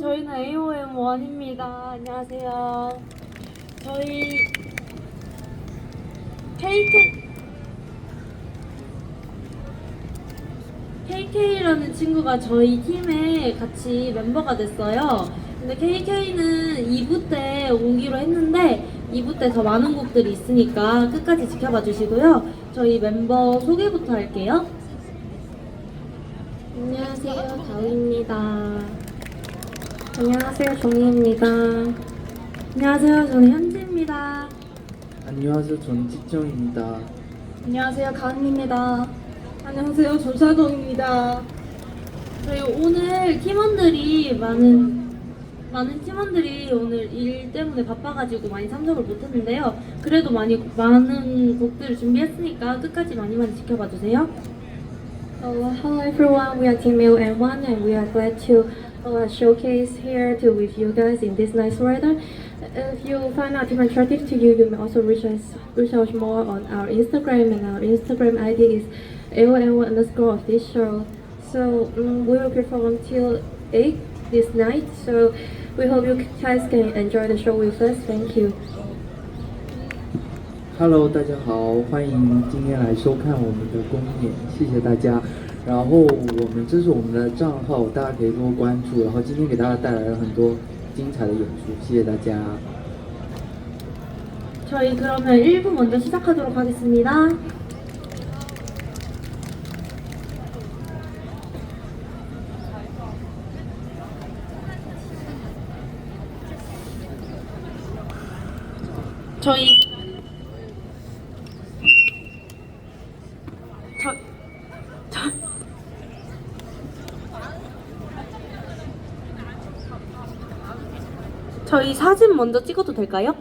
저희는 AOM1입니다. 안녕하세요. 저희 KK KK라는 친구가 저희 팀에 같이 멤버가 됐어요. 근데 KK는 2부 때 오기로 했는데 2부 때 더 많은 곡들이 있으니까 끝까지 지켜봐 주시고요. 저희 멤버 소개부터 할게요. 안녕하세요. 다우입니다. 안녕하세요. 종이입니다. 안녕하세요. 저는 현지입니다. 안녕하세요. 저는 cik정입니다. 안녕하세요. 가은입니다. 안녕하세요. 조사동입니다. 저희 오늘 팀원들이 많은 많은 팀원들이 오늘 일 때문에 바빠가지고 많이 참석을 못했는데요. 그래도 많이 많은 곡들을 준비했으니까 끝까지 많이 많이 지켜봐 주세요. Uh, hello everyone, we are Team L1 and we are glad to uh, showcase here to with you guys in this nice weather. If you find our team attractive to you, you may also reach us, reach out more on our Instagram and our Instagram ID is L1 underscore official. So um, we will perform till 8 this night, so we hope you guys can enjoy the show with us. Thank you. Hello，大家好，欢迎今天来收看我们的公演，谢谢大家。 然后我们这是我们的账号，大家可以多关注。然后今天给大家带来了很多精彩的演出，谢谢大家。 저희 그러면 1부 먼저 시작하도록 하겠습니다. 저희 저희 사진 먼저 찍어도 될까요?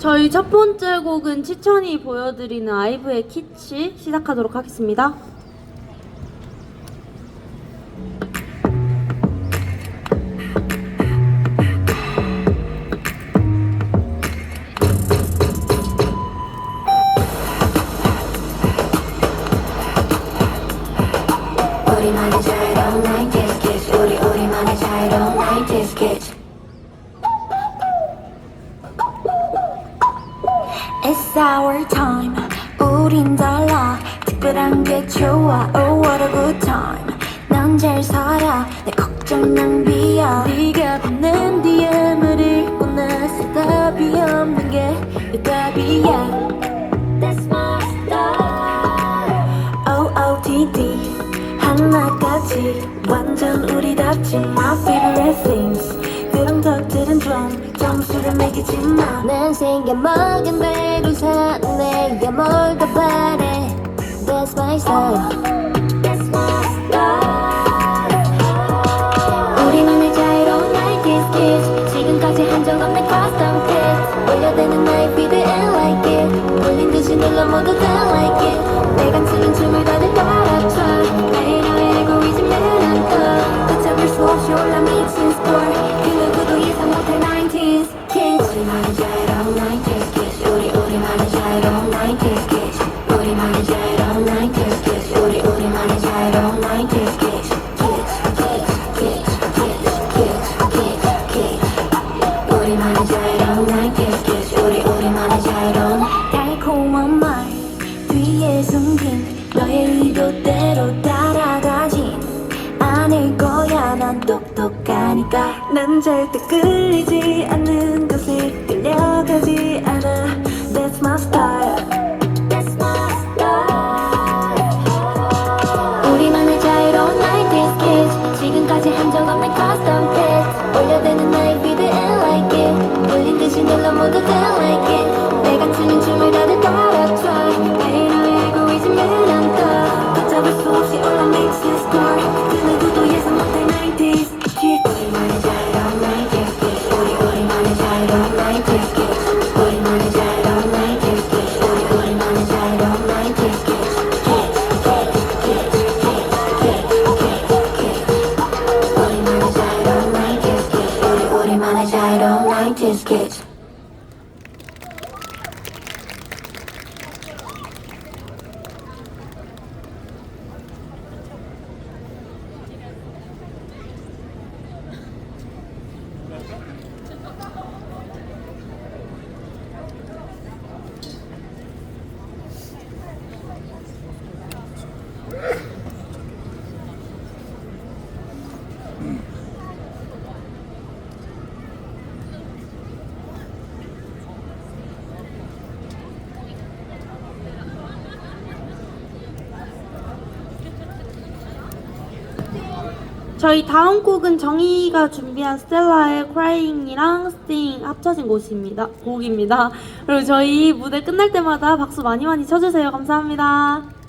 저희 첫 번째 곡은 치천이 보여드리는 아이브의 키치 시작하도록 하겠습니다. Time. 넌잘 살아. 내 걱정 낭비야 네가 보낸 DM을 읽고 나서 답이 없는 게내 답이야. That's my style OOTD 하나같이 완전 우리답지. My favorite things. 그런 것들은 좀 점수를 매기지 마난 생겨먹은 대로 사네 내가 뭘더 바래. That's my style 우리만의 자유로운 날 kiss 우리 우리만의 자유로운 달콤한 말. 뒤에 숨긴 너의 의도대로 따라가진 않을 거야. 난 똑똑하니까. 난 절대 끌리지 않는 것을 끌려가지 않아 mother felt like it. 저희 다음 곡은 정희가 준비한 스텔라의 Crying이랑 Sting 합쳐진 곳입니다. 곡입니다. 그리고 저희 무대 끝날 때마다 박수 많이 많이 쳐주세요. 감사합니다.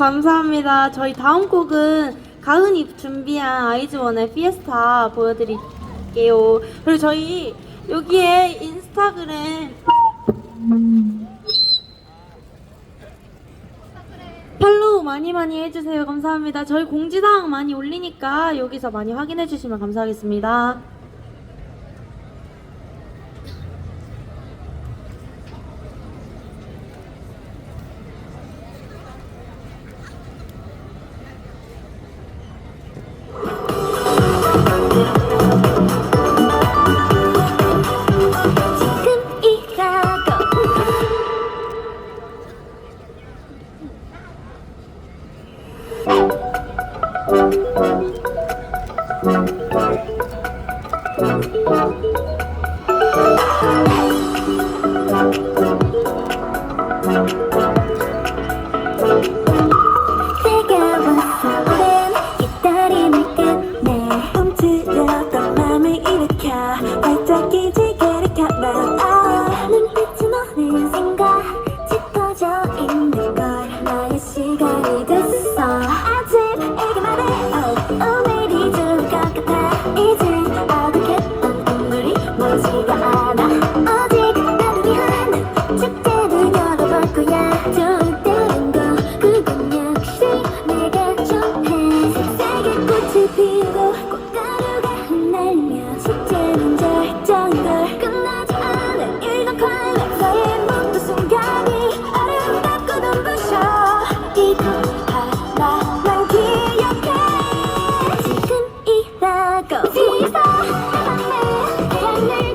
감사합니다. 저희 다음 곡은 가은이 준비한 아이즈원의 피에스타 보여드릴게요. 그리고 저희 여기에 인스타그램 팔로우 많이 많이 해주세요. 감사합니다. 저희 공지사항 많이 올리니까 여기서 많이 확인해주시면 감사하겠습니다. Thank you.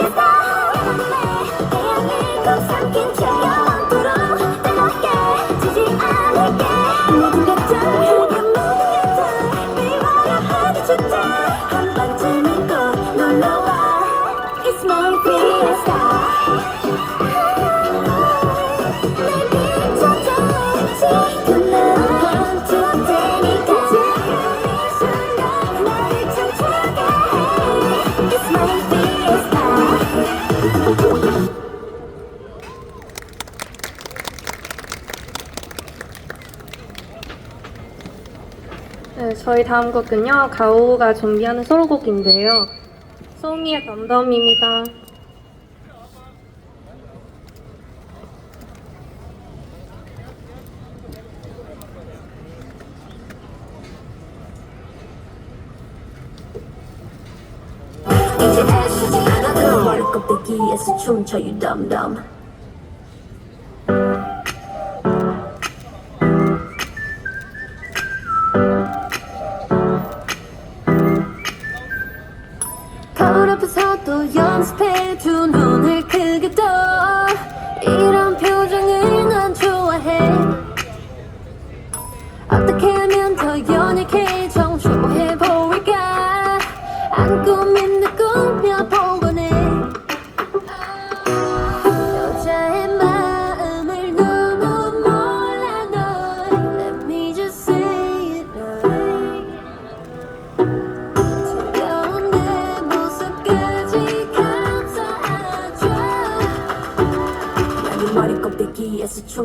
十 八 네, 저희 다음 곡은요. 가오가 준비하는 솔곡인데요. 소미의 덤덤입니다. 이제 애쓰지 않아도 머리껍데기에서 춤춰 유담담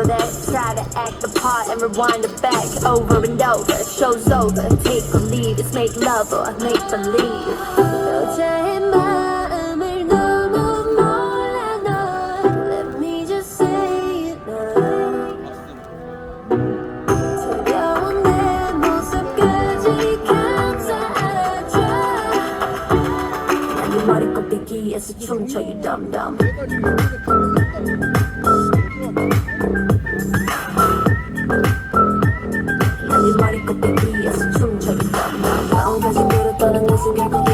over that. Try to act the part and rewind it back over and over. Show's over, take a lead. It's make love or make believe. 넌 빅키에서 춤춰 이 담담 난이 말이 꼭 빅키에서 춤춰 이 담담 마음까지 들었다는 내 생각은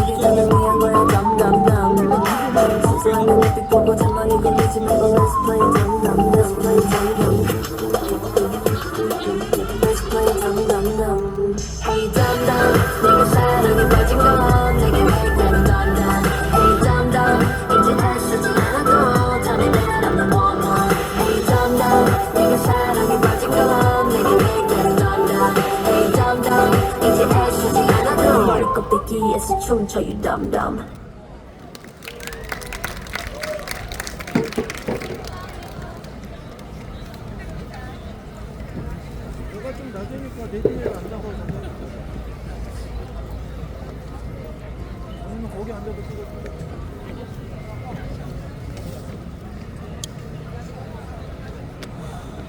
껍데기에서 춤춰 you dumb dumb